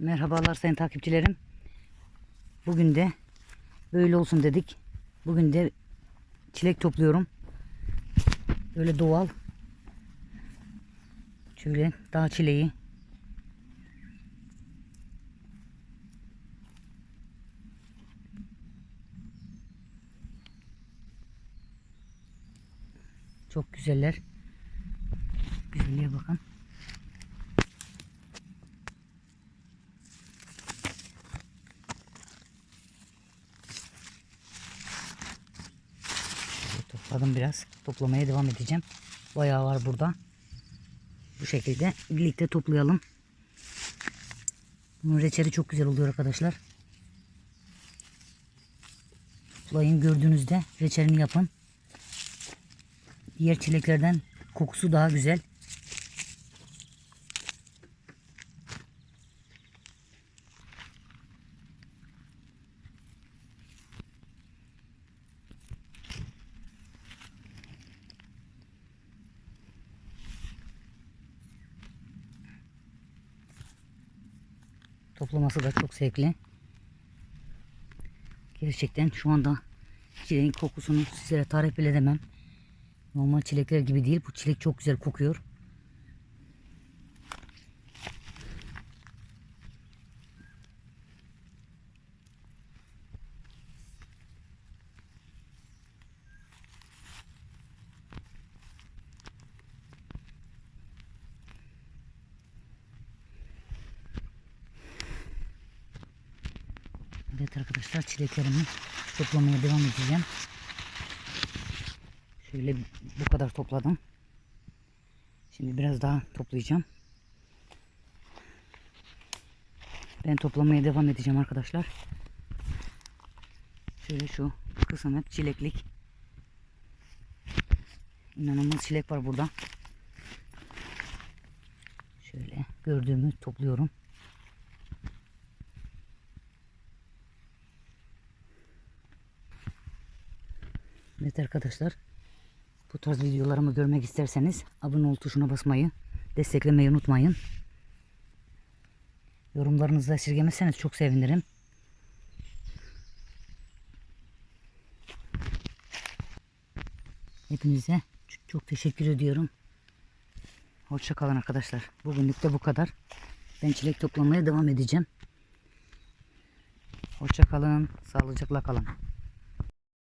Merhabalar sayın takipçilerim. Bugün de böyle olsun dedik. Bugün de çilek topluyorum. Böyle doğal. Şöyle dağ çileği. Çok güzeller. Güzelliğe bakın. Şöyle Topladım biraz. Toplamaya devam edeceğim. Bayağı var burada. Bu şekilde birlikte toplayalım. Bunun reçeli çok güzel oluyor arkadaşlar. Toplayın gördüğünüzde reçelini yapın. Diğer çileklerden kokusu daha güzel. Toplaması da çok zevkli. Gerçekten şu anda çileğin kokusunu sizlere tarif bile edemem. Normal çilekler gibi değil. Bu çilek çok güzel kokuyor. Evet arkadaşlar çileklerimi toplamaya devam edeceğim. Şöyle bu kadar topladım. Şimdi biraz daha toplayacağım. Ben toplamaya devam edeceğim arkadaşlar. Şöyle şu kısım hep çileklik. İnanılmaz çilek var burada. Şöyle gördüğümü topluyorum. Evet arkadaşlar. Bu tarz videolarımı görmek isterseniz abone ol tuşuna basmayı, desteklemeyi unutmayın. Yorumlarınızı da esirgemezseniz çok sevinirim. Hepinize çok teşekkür ediyorum. Hoşça kalın arkadaşlar. Bugünlük de bu kadar. Ben çilek toplamaya devam edeceğim. Hoşça kalın. Sağlıcakla kalın.